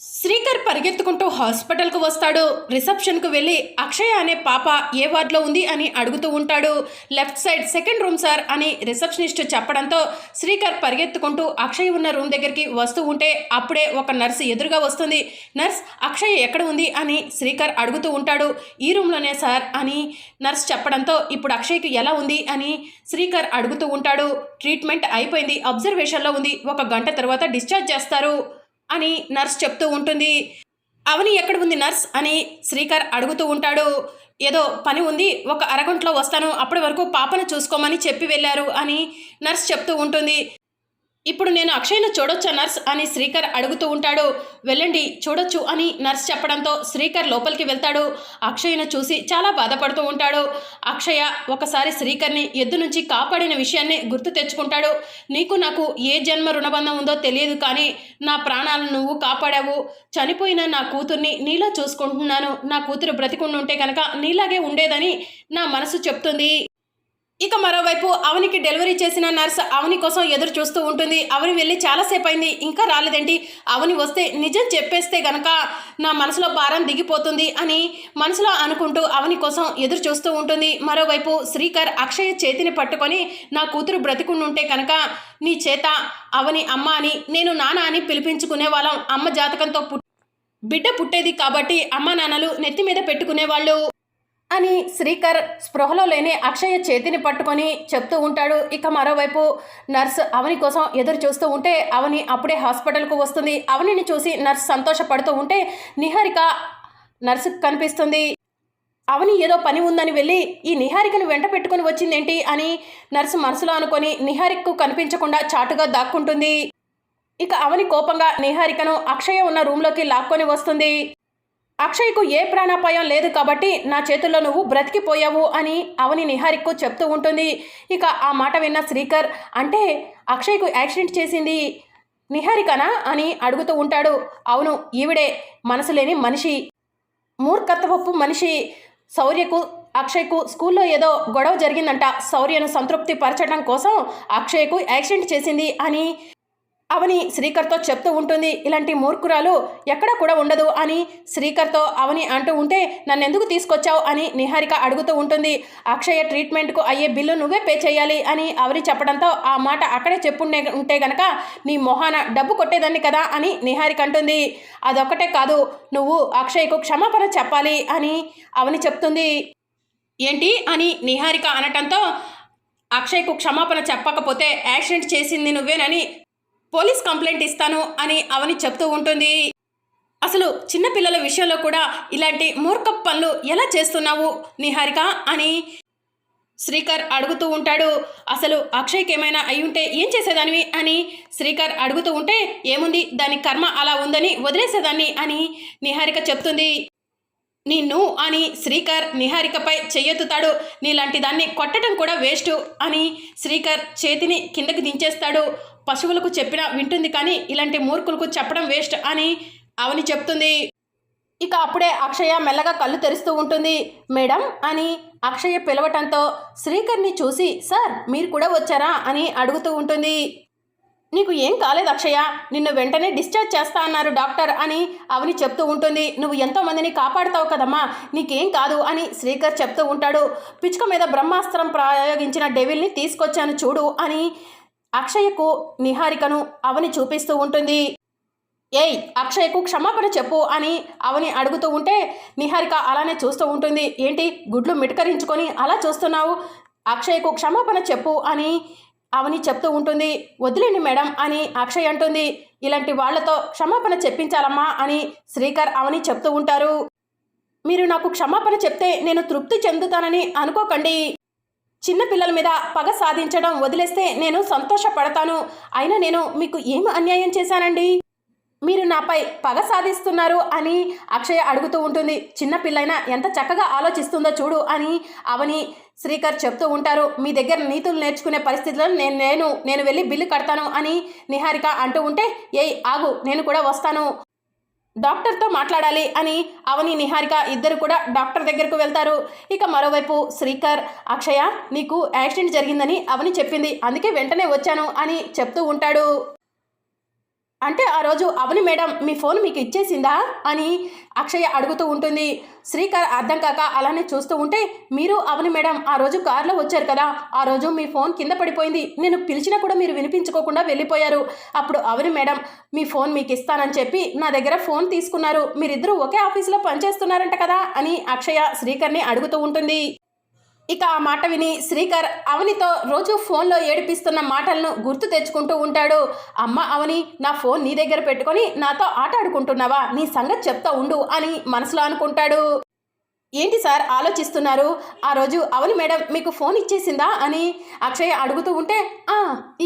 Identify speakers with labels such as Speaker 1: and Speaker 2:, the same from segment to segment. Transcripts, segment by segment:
Speaker 1: శ్రీకర్ పరిగెత్తుకుంటూ హాస్పిటల్కు వస్తాడు. రిసెప్షన్కు వెళ్ళి అక్షయ అనే పాప ఏ వార్డులో ఉంది అని అడుగుతూ ఉంటాడు. Left side second room sir అని రిసెప్షనిస్ట్ చెప్పడంతో శ్రీకర్ పరిగెత్తుకుంటూ అక్షయ్ ఉన్న రూమ్ దగ్గరికి వస్తూ ఉంటే అప్పుడే ఒక నర్స్ ఎదురుగా వస్తుంది. నర్స్ అక్షయ్ ఎక్కడ ఉంది? అని శ్రీకర్ అడుగుతూ ఉంటాడు. ఈ రూమ్లోనే సార్ అని నర్స్ చెప్పడంతో ఇప్పుడు అక్షయ్కి ఎలా ఉంది? అని శ్రీకర్ అడుగుతూ ఉంటాడు. ట్రీట్మెంట్ అయిపోయింది. అబ్జర్వేషన్లో ఉంది. ఒక గంట తర్వాత డిశ్చార్జ్ చేస్తారు. అని నర్స్ చెప్తూ ఉంటుంది. అవని ఎక్కడ ఉంది నర్స్? అని శ్రీకర్ అడుగుతూ ఉంటాడు. ఏదో పని ఉంది ఒక అరగంటలో వస్తాను. అప్పటి వరకు పాపను చూసుకోమని చెప్పి వెళ్ళారు అని నర్స్ చెప్తూ ఉంటుంది. ఇప్పుడు నేను అక్షయ్ను చూడొచ్చా నర్స్? అని శ్రీకర్ అడుగుతూ ఉంటాడు. వెళ్ళండి చూడొచ్చు అని నర్స్ చెప్పడంతో శ్రీకర్ లోపలికి వెళ్తాడు. అక్షయ్ను చూసి చాలా బాధపడుతూ ఉంటాడు. అక్షయ ఒకసారి శ్రీకర్ని ఎద్దు నుంచి కాపాడిన విషయాన్ని గుర్తు తెచ్చుకుంటాడు. నీకు నాకు ఏ జన్మ రుణబంధం ఉందో తెలియదు కానీ నా ప్రాణాలను నువ్వు కాపాడావు. చనిపోయిన నా కూతుర్ని నీలో చూసుకుంటున్నాను. నా కూతురు బ్రతికుండుంటే కనుక నీలాగే ఉండేదని నా మనసు చెప్తుంది. ఇక మరోవైపు అవనికి డెలివరీ చేసిన నర్స్ అవని కోసం ఎదురు చూస్తూ ఉంటుంది. అవని వెళ్ళి చాలాసేపు అయింది. ఇంకా రాలేదేంటి? అవని వస్తే నిజం చెప్పేస్తే గనక నా మనసులో భారం దిగిపోతుంది అని మనసులో అనుకుంటూ అవని కోసం ఎదురు చూస్తూ ఉంటుంది. మరోవైపు శ్రీకర్ అక్షయ చేతిని పట్టుకొని నా కూతురు బ్రతికుండుంటే కనుక నీ చేత అవని అమ్మ అని నేను నాన్న అని పిలిపించుకునే వాళ్ళం. అమ్మ జాతకంతో పుట్ బిడ్డ పుట్టేది కాబట్టి అమ్మ నాన్నలు నెత్తి మీద పెట్టుకునేవాళ్ళు. అని శ్రీకర్ స్పృహలో లేని అక్షయ చేతిని పట్టుకొని చెప్తూ ఉంటాడు. ఇక మరోవైపు నర్స్ అవని కోసం ఎదురు చూస్తూ ఉంటే అవని అప్పుడే హాస్పిటల్కు వస్తుంది. అవనిని చూసి నర్స్ సంతోషపడుతూ ఉంటే నిహారిక నర్సుకు కనిపిస్తుంది. అవని ఏదో పని ఉందని వెళ్ళి ఈ నిహారికను వెంట పెట్టుకుని వచ్చిందేంటి అని నర్సు మనసులో అనుకొని నిహారికకు కనిపించకుండా చాటుగా దాక్కుంటుంది. ఇక అవని కోపంగా నిహారికను అక్షయ ఉన్న రూమ్లోకి లాక్కొని వస్తుంది. అక్షయ్కు ఏ ప్రాణాపాయం లేదు కాబట్టి నా చేతుల్లో నువ్వు బ్రతికిపోయావు అని అవని నిహారిక్కు చెప్తూ ఉంటుంది. ఇక ఆ మాట విన్న శ్రీకర్ అంటే అక్షయ్కు యాక్సిడెంట్ చేసింది నిహారికనా అని అడుగుతూ ఉంటాడు. అవును ఈవిడే మనసు లేని మనిషి. మూర్ఖత్వపు మనిషి. శౌర్యకు అక్షయ్కు స్కూల్లో ఏదో గొడవ జరిగిందంట. శౌర్యను సంతృప్తి పరచడం కోసం అక్షయ్కు యాక్సిడెంట్ చేసింది అని అవని శ్రీకర్తో చెప్తూ ఉంటుంది ఇలాంటి మూర్ఖురాలు ఎక్కడ కూడా ఉండదు అని శ్రీకర్తో అవని అంటూ ఉంటే నన్ను ఎందుకు తీసుకొచ్చావు? అని నిహారిక అడుగుతూ ఉంటుంది. అక్షయ ట్రీట్మెంట్కు అయ్యే బిల్లు నువ్వే పే చేయాలి అని అవని చెప్పడంతో ఆ మాట అక్కడే చెప్పుండే ఉంటే గనక నీ మొహాన డబ్బు కొట్టేదాన్ని కదా అని నిహారిక అంటుంది. అదొక్కటే కాదు నువ్వు అక్షయ్కు క్షమాపణ చెప్పాలి అని అవని చెప్తుంది. ఏంటి? అని నిహారిక అనటంతో అక్షయ్కు క్షమాపణ చెప్పకపోతే యాక్సిడెంట్ చేసింది నువ్వేనని పోలీస్ కంప్లైంట్ ఇస్తాను అని అవని చెప్తూ ఉంటుంది. అసలు చిన్నపిల్లల విషయంలో కూడా ఇలాంటి మూర్ఖ పనులు ఎలా చేస్తున్నావు నిహారిక అని శ్రీకర్ అడుగుతూ ఉంటాడు. అసలు అక్షయ్కి ఏమైనా అయి ఉంటే ఏం చేసేదానివి అని శ్రీకర్ అడుగుతూ ఉంటే ఏముంది దాని కర్మ అలా ఉందని వదిలేసేదాన్ని అని నిహారిక చెప్తుంది. నిన్ను అని శ్రీకర్ నిహారికపై చెయ్యెత్తుతాడు. నీలాంటి దాన్ని కొట్టడం కూడా వేస్ట్ అని శ్రీకర్ చేతిని కిందకి దించేస్తాడు. పశువులకు చెప్పినా వింటుంది కానీ ఇలాంటి మూర్ఖులకు చెప్పడం వేస్ట్ అని అవని చెప్తుంది. ఇక అప్పుడే అక్షయ మెల్లగా కళ్ళు తెరుస్తూ ఉంటుంది. మేడం అని అక్షయ పిలవటంతో శ్రీకర్ని చూసి సార్ మీరు కూడా వచ్చారా? అని అడుగుతూ ఉంటుంది. నీకు ఏం కాలేదు అక్షయ. నిన్ను వెంటనే డిశ్చార్జ్ చేస్తా అన్నారు డాక్టర్ అని అవని చెప్తూ ఉంటుంది. నువ్వు ఎంతోమందిని కాపాడుతావు కదమ్మా. నీకేం కాదు అని శ్రీకర్ చెప్తూ ఉంటాడు. పిచ్చుక మీద బ్రహ్మాస్త్రం ప్రయోగించిన డెవిల్ని తీసుకొచ్చాను చూడు అని అక్షయకు నిహారికను అవని చూపిస్తూ ఉంటుంది. ఏయ్ అక్షయ్కు క్షమాపణ చెప్పు అని అవని అడుగుతూ ఉంటే నిహారిక అలానే చూస్తూ ఉంటుంది. ఏంటి? గుడ్లు మిటకరించుకొని అలా చూస్తున్నావు? అక్షయ్కు క్షమాపణ చెప్పు అని అవని చెప్తూ ఉంటుంది. వదిలేండి మేడం అని అక్షయ్ అంటుంది. ఇలాంటి వాళ్ళతో క్షమాపణ చెప్పించాలమ్మా అని శ్రీకర్ అవని చెప్తూ ఉంటారు. మీరు నాకు క్షమాపణ చెప్తే నేను తృప్తి చెందుతానని అనుకోకండి. చిన్నపిల్లల మీద పగ సాధించడం వదిలేస్తే నేను సంతోషపడతాను. అయినా నేను మీకు ఏమి అన్యాయం చేశానండి? మీరు నాపై పగ సాధిస్తున్నారు అని అక్షయ అడుగుతూ ఉంటుంది. చిన్నపిల్లైనా ఎంత చక్కగా ఆలోచిస్తుందో చూడు అని అవని శ్రీకర్ చెప్తూ ఉంటారు మీ దగ్గర నీతులు నేర్చుకునే పరిస్థితిలో నేను నేను నేను వెళ్ళి బిల్లు కడతాను అని నిహారిక అంటూ ఉంటే ఏయ్ ఆగు నేను కూడా వస్తాను. డాక్టర్తో మాట్లాడాలి అని అవని నిహారిక ఇద్దరు కూడా డాక్టర్ దగ్గరకు వెళ్తారు. ఇక మరోవైపు శ్రీకర్ అక్షయ నీకు యాక్సిడెంట్ జరిగిందని అవని చెప్పింది అందుకే వెంటనే వచ్చాను అని చెప్తూ ఉంటాడు. అంటే ఆ రోజు అవని మేడం మీ ఫోన్ మీకు ఇచ్చేసిందా అని అక్షయ అడుగుతూ ఉంటుంది. శ్రీకర్ అర్థం కాక అలానే చూస్తూ ఉంటే మీరు అవని మేడం ఆ రోజు కారులో వచ్చారు కదా ఆ రోజు మీ ఫోన్ కింద పడిపోయింది. నేను పిలిచినా కూడా మీరు వినిపించుకోకుండా వెళ్ళిపోయారు. అప్పుడు అవని మేడం మీ ఫోన్ మీకు ఇస్తానని చెప్పి నా దగ్గర ఫోన్ తీసుకున్నారు. మీరిద్దరూ ఒకే ఆఫీసులో పనిచేస్తున్నారంట కదా అని అక్షయ శ్రీకర్ని అడుగుతూ ఉంటుంది. ఇక ఆ మాట విని శ్రీకర్ అవనితో రోజు ఫోన్లో ఏడిపిస్తున్న మాటలను గుర్తు తెచ్చుకుంటూ ఉంటాడు. అమ్మ అవని నా ఫోన్ నీ దగ్గర పెట్టుకొని నాతో ఆట ఆడుకుంటున్నావా నీ సంగతి చెప్తా ఉండు అని మనసులో అనుకుంటాడు. ఏంటి సార్ ఆలోచిస్తున్నారు? ఆ రోజు అవును మేడం మీకు ఫోన్ ఇచ్చేసిందా అని అక్షయ్ అడుగుతూ ఉంటే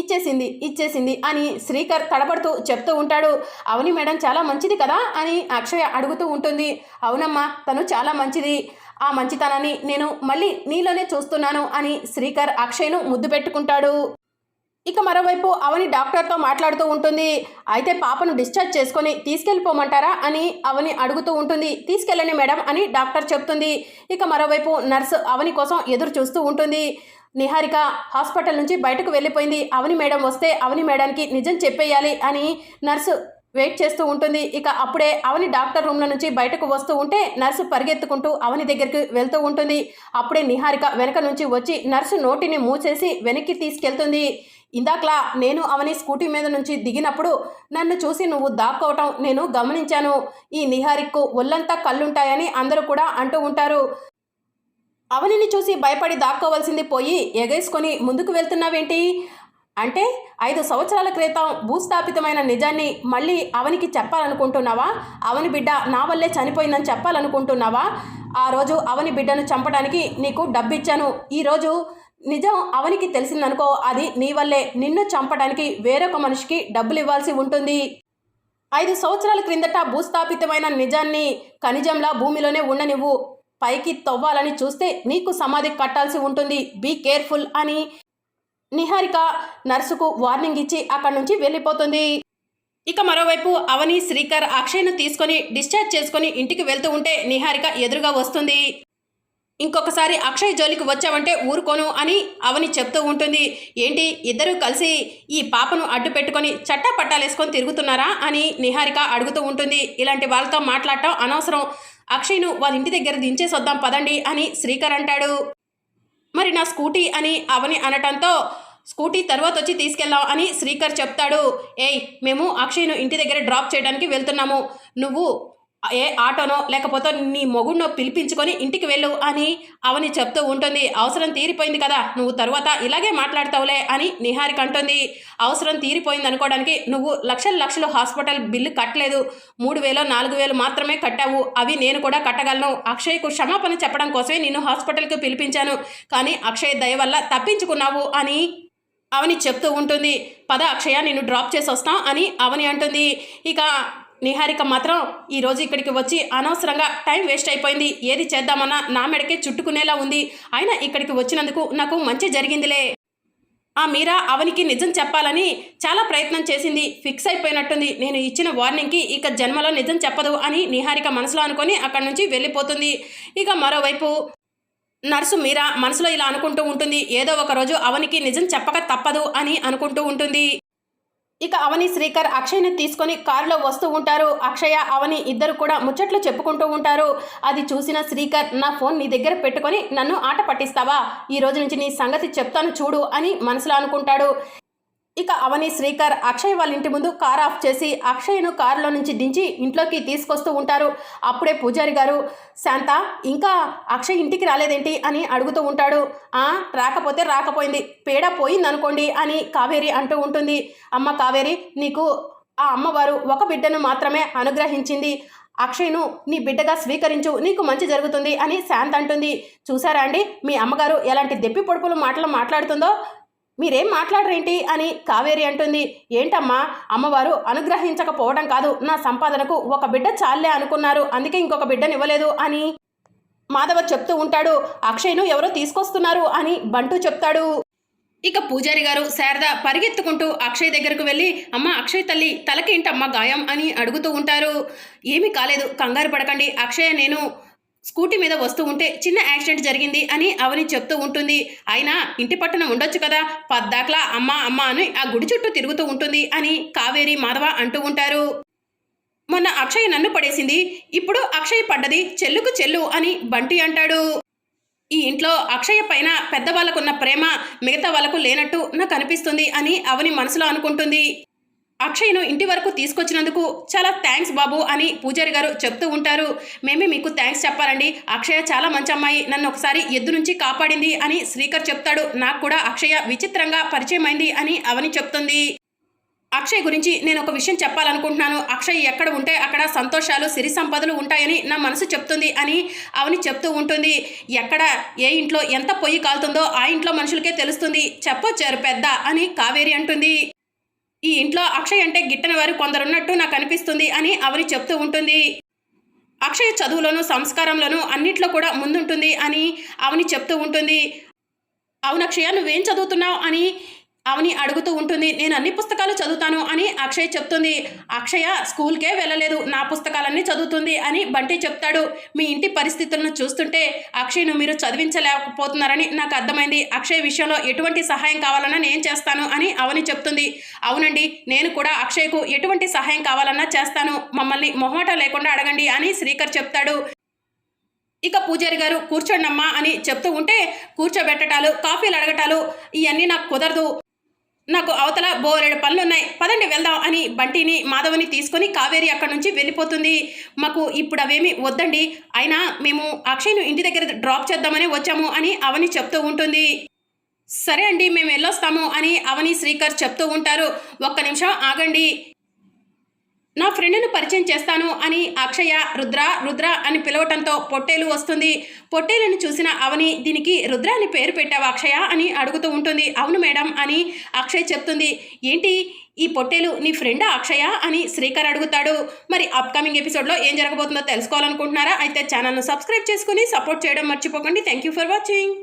Speaker 1: ఇచ్చేసింది ఇచ్చేసింది అని శ్రీకర్ తడబడుతూ చెప్తూ ఉంటాడు. అవుని మేడం చాలా మంచిది కదా అని అక్షయ అడుగుతూ ఉంటుంది. అవునమ్మా తను చాలా మంచిది. ఆ మంచితనాన్ని నేను మళ్ళీ నీలోనే చూస్తున్నాను అని శ్రీకర్ అక్షయ్ను ముద్దు పెట్టుకుంటాడు. ఇక మరోవైపు అవని డాక్టర్తో మాట్లాడుతూ ఉంటుంది. అయితే పాపను డిశ్చార్జ్ చేసుకొని తీసుకెళ్ళిపోమంటారా అని అవని అడుగుతూ ఉంటుంది. తీసుకెళ్ళండి మేడం అని డాక్టర్ చెప్తుంది. ఇక మరోవైపు నర్సు అవని కోసం ఎదురు చూస్తూ ఉంటుంది. నిహారిక హాస్పిటల్ నుంచి బయటకు వెళ్ళిపోయింది. అవని మేడం వస్తే అవని మేడానికి నిజం చెప్పేయాలి అని నర్సు వెయిట్ చేస్తూ ఉంటుంది. ఇక అప్పుడే అవని డాక్టర్ రూమ్లో నుంచి బయటకు వస్తూ ఉంటే నర్సు పరిగెత్తుకుంటూ అవని దగ్గరికి వెళ్తూ ఉంటుంది. అప్పుడే నిహారిక వెనక నుంచి వచ్చి నర్సు నోటిని మూసేసి వెనక్కి తీసుకెళ్తుంది. ఇందాకలా నేను అవని స్కూటీ మీద నుంచి దిగినప్పుడు నన్ను చూసి నువ్వు దాక్కోవటం నేను గమనించాను. ఈ నిహారిక్కు ఒళ్ళంతా కళ్ళుంటాయని అందరూ కూడా అంటూ ఉంటారు. అవనిని చూసి భయపడి దాక్కోవలసింది పోయి ఎగేసుకొని ముందుకు వెళ్తున్నావేంటి? అంటే ఐదు సంవత్సరాల క్రితం భూస్థాపితమైన నిజాన్ని మళ్ళీ అవనికి చెప్పాలనుకుంటున్నావా? అవని బిడ్డ నా వల్లే చనిపోయిందని చెప్పాలనుకుంటున్నావా? ఆ రోజు అవని బిడ్డను చంపడానికి నీకు డబ్బిచ్చాను. ఈరోజు నిజం అవనికి తెలిసిందనుకో అది నీ వల్లే. నిన్ను చంపడానికి వేరొక మనిషికి డబ్బులు ఇవ్వాల్సి ఉంటుంది. ఐదు సంవత్సరాల క్రిందట భూస్థాపితమైన నిజాన్ని ఖనిజంలా భూమిలోనే ఉండనివ్వు. పైకి తవ్వాలని చూస్తే నీకు సమాధి కట్టాల్సి ఉంటుంది. బీ కేర్ఫుల్ అని నిహారిక నర్సుకు వార్నింగ్ ఇచ్చి అక్కడి నుంచి వెళ్ళిపోతుంది. ఇక మరోవైపు అవని శ్రీకర్ అక్షయ్ను తీసుకొని డిశ్చార్జ్ చేసుకొని ఇంటికి వెళ్తూ ఉంటే నిహారిక ఎదురుగా వస్తుంది. ఇంకొకసారి అక్షయ్ జోలికి వచ్చావంటే ఊరుకోను అని అవని చెప్తూ ఉంటుంది. ఏంటి? ఇద్దరూ కలిసి ఈ పాపను అడ్డు పెట్టుకొని చట్టా పట్టాలేసుకొని తిరుగుతున్నారా అని నిహారిక అడుగుతూ ఉంటుంది. ఇలాంటి వాళ్ళతో మాట్లాడటం అనవసరం. అక్షయ్ను వాళ్ళ ఇంటి దగ్గర దించేసొద్దాం పదండి అని శ్రీకర్ అంటాడు. మరి నా స్కూటీ అని అవని అనటంతో స్కూటీ తర్వాత వచ్చి తీసుకెళ్దాం అని శ్రీకర్ చెప్తాడు. ఏయ్ మేము అక్షయ్ను ఇంటి దగ్గర డ్రాప్ చేయడానికి వెళ్తున్నాము. నువ్వు ఏ ఆటోనో లేకపోతే నీ మొగుడినో పిలిపించుకొని ఇంటికి వెళ్ళు అని అవని చెప్తూ ఉంటుంది. అవసరం తీరిపోయింది కదా నువ్వు తర్వాత ఇలాగే మాట్లాడతావులే అని నిహారిక అంటుంది. అవసరం తీరిపోయింది అనుకోవడానికి నువ్వు లక్షల లక్షలు హాస్పిటల్ బిల్లు కట్టలేదు. మూడు వేలు నాలుగు వేలు మాత్రమే కట్టావు. అవి నేను కూడా కట్టగలను. అక్షయ్కు క్షమాపణ చెప్పడం కోసమే నిన్ను హాస్పిటల్కి పిలిపించాను. కానీ అక్షయ్ దయ వల్ల తప్పించుకున్నావు అని అవని చెప్తూ ఉంటుంది. పద అక్షయ నేను డ్రాప్ చేసి వస్తాం అని అవని అంటుంది. ఇక నిహారిక మాత్రం ఈరోజు ఇక్కడికి వచ్చి అనవసరంగా టైం వేస్ట్ అయిపోయింది. ఏది చేద్దామన్నా నా మెడకే చుట్టుకునేలా ఉంది. అయినా ఇక్కడికి వచ్చినందుకు నాకు మంచి జరిగిందిలే. ఆ మీరా అవనికి నిజం చెప్పాలని చాలా ప్రయత్నం చేసింది. ఫిక్స్ అయిపోయినట్టుంది. నేను ఇచ్చిన వార్నింగ్కి ఇక జన్మలో నిజం చెప్పదు అని నిహారిక మనసులో అనుకొని అక్కడి నుంచి వెళ్ళిపోతుంది. ఇక మరోవైపు నర్సు మీరా మనసులో ఇలా అనుకుంటూ ఉంటుంది. ఏదో ఒక రోజు అవనికి నిజం చెప్పక తప్పదు అని అనుకుంటూ ఉంటుంది. ఇక అవని శ్రీకర్ అక్షయ్ని తీసుకొని కారులో వస్తూ ఉంటారు. అక్షయ అవని ఇద్దరు కూడా ముచ్చట్లు చెప్పుకుంటూ ఉంటారు. అది చూసిన శ్రీకర్ నా ఫోన్ నీ దగ్గర పెట్టుకొని నన్ను ఆట పట్టిస్తావా? ఈ రోజు నుంచి నీ సంగతి చెప్తాను చూడు అని మనసులో అనుకుంటాడు. ఇక అవని శ్రీకర్ అక్షయ్ వాళ్ళ ఇంటి ముందు కార్ ఆఫ్ చేసి అక్షయ్ను కారులో నుంచి దించి ఇంట్లోకి తీసుకొస్తూ ఉంటారు. అప్పుడే పూజారి గారు శాంత ఇంకా అక్షయ్ ఇంటికి రాలేదేంటి? అని అడుగుతూ ఉంటాడు. ఆ రాకపోతే రాకపోయింది. పేడ పోయింది అనుకోండి అని కావేరి అంటూ ఉంటుంది. అమ్మ కావేరి నీకు ఆ అమ్మవారు ఒక బిడ్డను మాత్రమే అనుగ్రహించింది. అక్షయ్ను నీ బిడ్డగా స్వీకరించు. నీకు మంచి జరుగుతుంది అని శాంత్ అంటుంది. చూసారా అండి మీ అమ్మగారు ఎలాంటి దెప్పి పొడుపులు మాటలు మాట్లాడుతుందో? మీరేం మాట్లాడరేంటి అని కావేరి అంటుంది. ఏంటమ్మా? అమ్మవారు అనుగ్రహించకపోవడం కాదు. నా సంపాదనకు ఒక బిడ్డ చాలే అనుకున్నారు. అందుకే ఇంకొక బిడ్డనివ్వలేదు అని మాధవ చెప్తూ ఉంటాడు. అక్షయ్ను ఎవరో తీసుకొస్తున్నారు అని బంటూ చెప్తాడు. ఇక పూజారి గారు శారద పరిగెత్తుకుంటూ అక్షయ్ దగ్గరకు వెళ్ళి అమ్మ అక్షయ్ తల్లి తలకేంటమ్మ గాయం? అని అడుగుతూ ఉంటారు. ఏమీ కాలేదు. కంగారు పడకండి. అక్షయ నేను స్కూటీ మీద వస్తూ ఉంటే చిన్న యాక్సిడెంట్ జరిగింది అని అవని చెప్తూ ఉంటుంది. అయినా ఇంటి పట్టున ఉండొచ్చు కదా? పద్దాకలా అమ్మ అమ్మ అని ఆ గుడి చుట్టూ తిరుగుతూ ఉంటుంది అని కావేరి మాధవ అంటూ ఉంటారు. మొన్న అక్షయ్ నన్ను పడేసింది. ఇప్పుడు అక్షయ్ పడ్డది చెల్లుకు చెల్లు అని బంటి అంటాడు. ఈ ఇంట్లో అక్షయ పైన పెద్దవాళ్ళకున్న ప్రేమ మిగతా వాళ్ళకు లేనట్టు నాకు అనిపిస్తుంది అని అవని మనసులో అనుకుంటుంది. అక్షయ్ను ఇంటి వరకు తీసుకొచ్చినందుకు చాలా థ్యాంక్స్ బాబు అని పూజారి గారు చెప్తూ ఉంటారు. మేమే మీకు థ్యాంక్స్ చెప్పాలండి. అక్షయ చాలా మంచి అమ్మాయి. నన్ను ఒకసారి ఎద్దు నుంచి కాపాడింది అని శ్రీకర్ చెప్తాడు. నాకు కూడా అక్షయ విచిత్రంగా పరిచయమైంది అని అవని చెప్తుంది. అక్షయ్ గురించి నేను ఒక విషయం చెప్పాలనుకుంటున్నాను. అక్షయ్ ఎక్కడ ఉంటే అక్కడ సంతోషాలు సిరి సంపదలు ఉంటాయని నా మనసు చెప్తుంది అని అవని చెప్తూ ఉంటుంది. ఎక్కడ ఏ ఇంట్లో ఎంత పొయ్యి కాలుతుందో ఆ ఇంట్లో మనుషులకే తెలుస్తుంది. చెప్పొచ్చారు పెద్ద అని కావేరి అంటుంది. ఈ ఇంట్లో అక్షయ్ అంటే గిట్టని వారు కొందరున్నట్టు నాకు అనిపిస్తుంది అని అవని చెప్తూ ఉంటుంది. అక్షయ్ చదువులోను సంస్కారంలోను అన్నిట్లో కూడా ముందుంటుంది అని అవని చెప్తూ ఉంటుంది. అవునక్షయ నువ్వేం చదువుతున్నావు అని అవని అడుగుతూ ఉంటుంది నేను అన్ని పుస్తకాలు చదువుతాను అని అక్షయ్ చెప్తుంది. అక్షయ స్కూల్కే వెళ్ళలేదు నా పుస్తకాలన్నీ చదువుతుంది అని బంటి చెప్తాడు. మీ ఇంటి పరిస్థితులను చూస్తుంటే అక్షయ్ను మీరు చదివించలేకపోతున్నారని నాకు అర్థమైంది. అక్షయ్ విషయంలో ఎటువంటి సహాయం కావాలన్నా నేను చేస్తాను అని అవని చెప్తుంది. అవునండి నేను కూడా అక్షయ్కు ఎటువంటి సహాయం కావాలన్నా చేస్తాను. మమ్మల్ని మొహమాట లేకుండా అడగండి అని శ్రీకర్ చెప్తాడు. ఇక పూజారి గారు కూర్చోండమ్మా అని చెప్తూ ఉంటే కూర్చోబెట్టటాలు కాఫీలు అడగటాలు ఇవన్నీ నాకు కుదరదు. నాకు అవతల బోరెడు పనులున్నాయి. పదండి వెళ్దాం అని బంటిని మాధవని తీసుకొని కావేరి అక్కడి నుంచి వెళ్ళిపోతుంది. మాకు ఇప్పుడు అవేమి వద్దండి. అయినా మేము అక్షయ్ను ఇంటి దగ్గర డ్రాప్ చేద్దామని వచ్చాము అని అవని చెప్తూ ఉంటుంది. సరే అండి మేము వెళ్ళొస్తాము అని అవని శ్రీకర్ చెప్తూ ఉంటారు. ఒక్క నిమిషం ఆగండి. నా ఫ్రెండ్ను పరిచయం చేస్తాను అని అక్షయ రుద్ర రుద్ర అని పిలవటంతో పొట్టేలు వస్తుంది. పొట్టేలుని చూసిన అవని దీనికి రుద్ర అని పేరు పెట్టావు అక్షయ అని అడుగుతూ ఉంటుంది. అవును మేడం అని అక్షయ్ చెప్తుంది. ఏంటి? ఈ పొట్టేలు నీ ఫ్రెండా అక్షయ అని శ్రీకర్ అడుగుతాడు. మరి అప్కమింగ్ ఎపిసోడ్లో ఏం జరగబోతుందో తెలుసుకోవాలనుకుంటున్నారా? అయితే ఛానల్ను సబ్స్క్రైబ్ చేసుకుని సపోర్ట్ చేయడం మర్చిపోకండి. Thank you for watching